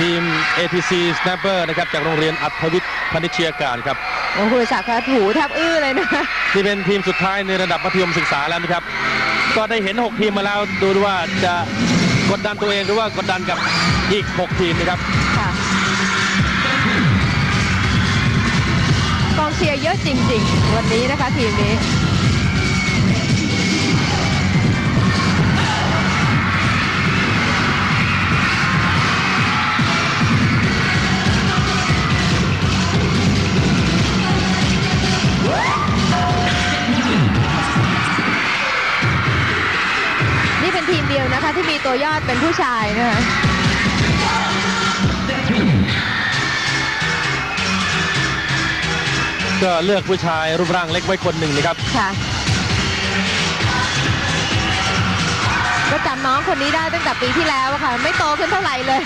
ทีม ATC Snapper นะครับจากโรงเรียนอัธวิทย์พนิชยาการครับโอ้โหศักดิ์คะถูแทบอื้อเลยนะคะที่เป็นทีมสุดท้ายในระดับมัธยมศึกษาแล้วนะครับ ก็ได้เห็น 6 ทีมมาแล้วดูว่าจะกดดันตัวเองหรือว่ากดดันกับอีก 6 ทีมนะครับค่ะกองเชียร์เยอะจริง ๆ วันนี้นะคะทีมนี้นี่ นะคะที่มีตัวยอดเป็นผู้ชายนะคะก็เลือกผู้ชายรูปร่างเล็กไว้คนหนึ่งนะครับ ค่ะ ก็จำน้องคนนี้ได้ตั้งแต่ปีที่แล้วอะค่ะ ไม่โตขึ้นเท่าไหร่เลย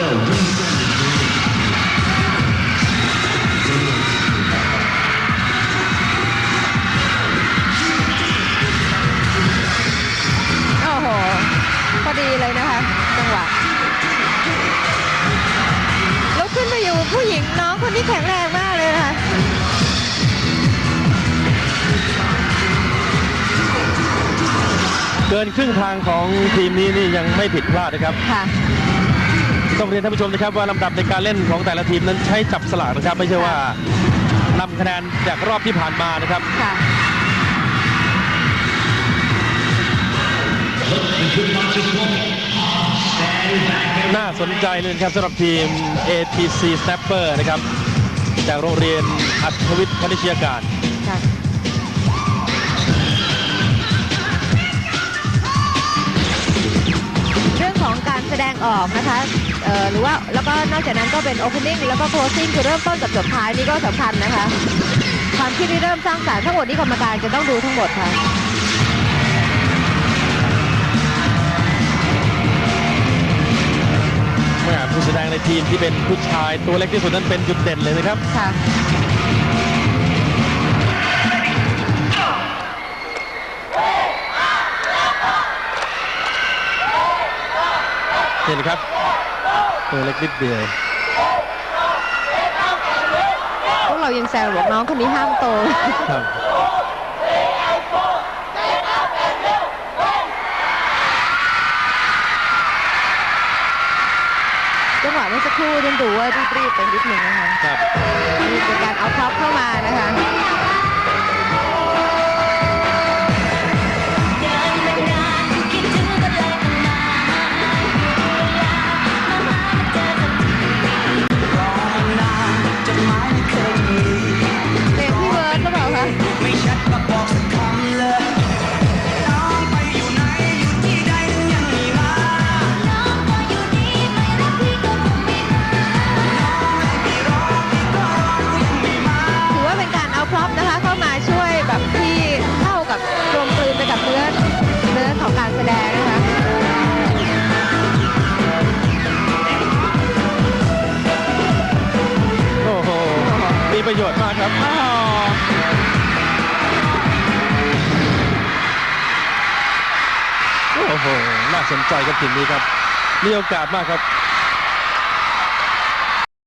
โอ้โห พอดีเลยนะคะ จังหวะแล้วขึ้นมาอยู่ผู้หญิงน้องคนนี้แข็งแรงมากเลยนะคะเกินครึ่งทางของทีมนี้นี่ยังไม่ผิดพลาดนะครับ ค่ะ ต้องเรียนท่านผู้ชมนะครับว่าลำดับในการเล่นของแต่ละทีมนั้นใช้จับสลากนะครับ ไม่ใช่ว่านำคะแนนจากรอบที่ผ่านมานะครับค่ะน่าสนใจเลยนะครับสำหรับทีม ATC Snapper นะครับ จากโรงเรียนอัธวิทย์พนิชยาการ ออกนะคะเอ่อหรือว่าแล้วก็นอกจากนั้นก็เป็น opening แล้วก็ closing คือเริ่มต้นกับจบท้ายนี่ก็สำคัญนะคะ ความคิดที่เริ่มสร้างสรรค์ทั้งหมดนี่กรรมการจะต้องดูทั้งหมดค่ะเมื่อผู้แสดงในทีมที่เป็นผู้ชายตัวเล็กที่สุดนั้นเป็นจุดเด่นเลยนะครับค่ะ เห็นไหมครับ ตัวเล็กนิดเดียวพวกเรายังแซวบอกน้องคนนี้ห้ามโต ครับจังหวะเมื่อสักครู่ต้องดูว่ารีบๆไปนิดหนึ่งนะคะ ครับ ประโยชน์มากครับอ้าวโอ้โห น่าสนใจครับทีมนี้ครับ มีโอกาสมากครับ